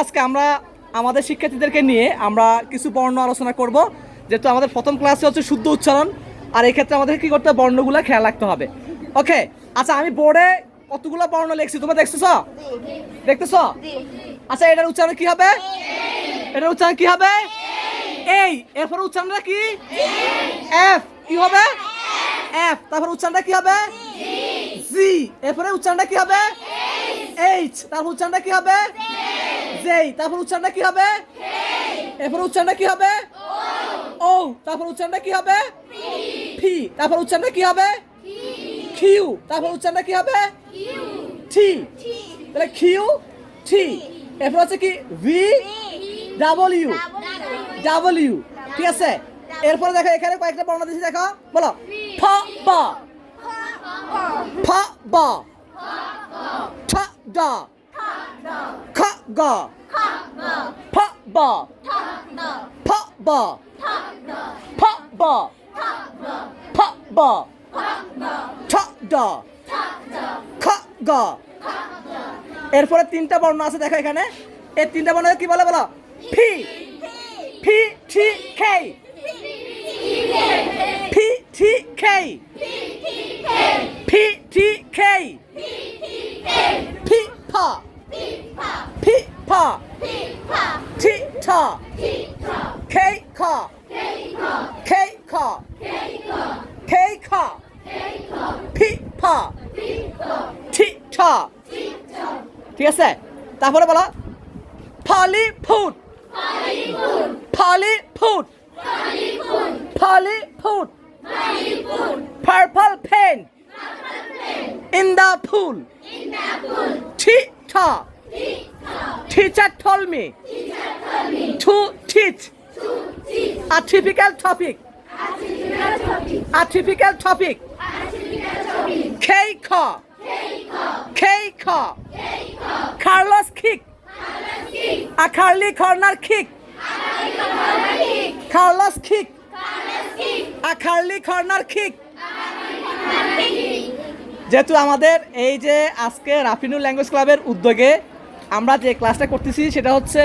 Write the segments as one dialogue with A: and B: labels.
A: আজকে আমরা আমাদের শিক্ষার্থীদেরকে নিয়ে আমরা কিছু বর্ণ আলোচনা করব, যেহেতু আমাদের প্রথম ক্লাসে হচ্ছে শুদ্ধ উচ্চারণ, আর এই ক্ষেত্রে আমাদের কি করতে হবে, বর্ণগুলো খেয়াল রাখতে হবে। ওকে আচ্ছা আমি বোর্ডে কতগুলো বর্ণ লিখছি, তোমরা দেখতেছ? দেখতেছ? আচ্ছা এটার উচ্চারণ কি হবে? এটার উচ্চারণ কি হবে? এই। এরপর উচ্চারণটা কি? এফ কি হবে? এফ তারপর উচ্চারণটা কি হবে? জি এরপরে উচ্চারণটা কি হবে? এইচ তারপর উচ্চারণটা কি হবে? জেই তারপর উচ্চারণটা কি হবে? এরপর উচ্চারণটা কি হবে? ও তারপর উচ্চারণটা কি হবে? ফি তারপর উচ্চারণটা কি হবে? খিউ তারপর উচ্চারণটা কি হবে? টি তাহলে খিউ টি এরপর হচ্ছে কি? V double U W W ঠিক আছে? এরপরে দেখো এখানে কয়েকটা বর্ণ দিয়েছি দেখো। বলো। ফ ব। ফ ব! ঠ ড। গ। ফ ব ফ ব ফ ব ফ ব ঠ ড খ গ এরপরে তিনটা বর্ণ আছে, দেখো এখানে। এই তিনটা বর্ণ কি বলে বলো? ফি। ফি টি খেই। ফি টি খেই ফি টি খেই ফি ফা ফি ফা ঠ খেই খ খেই খ খেই খ ফি ফা টি ঠ ঠিক আছে তারপরে বলো ফালি ফুট ফালি ফুট ফালি foot purple pen in the pool teacher teacher told me to teach a typical topic a typical topic cake cake Carlos kick a Carly corner kick Carlos kick a Carly corner kick যেহেতু আমাদের এই যে আজকে রাফিনুল language ক্লাবের উদ্যোগে আমরা যে ক্লাসটা করতেছি সেটা হচ্ছে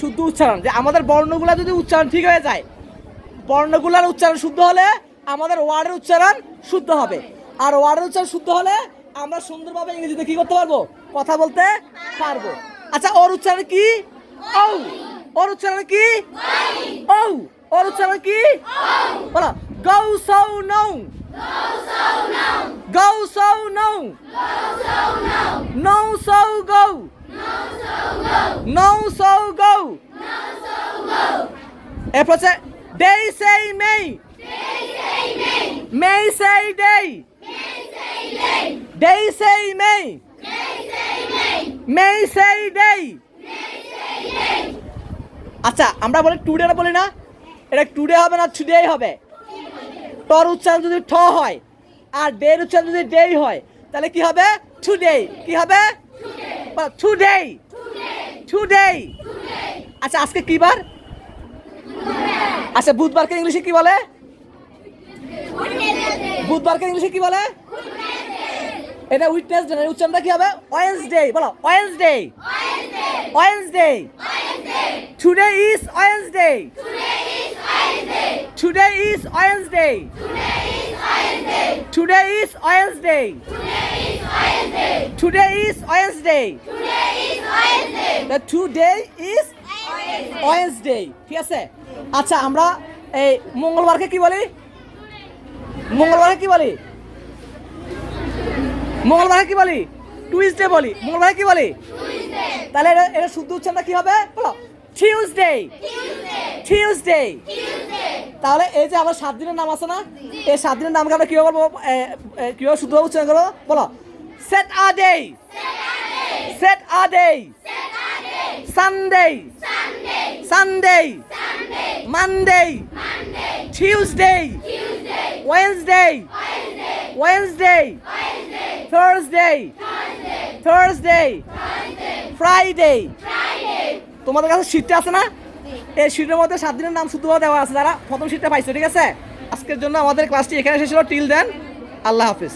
A: শুদ্ধ উচ্চারণ। যে আমাদের বর্ণগুলো যদি উচ্চারণ ঠিক হয়ে যায়, বর্ণগুলোর উচ্চারণ শুদ্ধ হলে আমাদের ওয়ার্ডের উচ্চারণ শুদ্ধ হবে। আর ওয়ার্ডের উচ্চারণ শুদ্ধ হলে আমরা সুন্দরভাবে ইংরেজিতে কি করতে পারব? কথা বলতে পারব। আচ্ছা ওর উচ্চারণ কি? ও ওর উচ্চারণ কি? ও ওর উচ্চারণ কি? বলো, গৌ সৌ নৌ। Go so no. No so go. No so go. এরপর হচ্ছে they say may. May say day. They say may. May say day. আচ্ছা আমরা বলি টুডে না বলি না এটা টুডে হবে না টুডে হবে টর উচ্চারণ যদি ঠ হয় আর ডের উচ্চারণ যদি ডেই হয়, তাহলে কি হবে? টুডে কি হবে? টুডে টুডে আচ্ছা আজকে কি বার আচ্ছা বুধবারকে ইংলিশে কি বলে? বুধবারকে ইংলিশে কি বলে? এটা উইটনেস ডে উচ্চারণটা কি হবে? ওয়েন্সডে বলো Wednesday Wednesday today is Wednesday today is Wednesday Today is Wednesday. Today is Wednesday. The today is Wednesday. ঠিক আছে? আচ্ছা আমরা এই মঙ্গলবারকে কি বলি? মঙ্গলবারকে কি বলি? মঙ্গলবারকে কি বলি? টুইসডে বলি। মঙ্গলবারকে কি বলি? তাহলে এটা শুদ্ধ উচ্চারণটা কি হবে? বলো। টিউসডে টিউসডে তাহলে এই যে আমার সাত দিনের নাম আছে না? এই সাত দিনের নামকে আমরা কীভাবে বলব? কীভাবে শুদ্ধ উচ্চারণ করব? বলো। Saturday Saturday Sunday Sunday Monday Tuesday Wednesday Wednesday Thursday Thursday Friday তোমাদের কাছে শীতটা আছে না? এই শীটের মধ্যে সাত দিনের নাম শুধু দেওয়া আছে তারা প্রথম শীটটা পাইছে, ঠিক আছে? আজকের জন্য আমাদের ক্লাসটি এখানে শেষ হলো। টিল দেন আল্লাহ হাফিজ।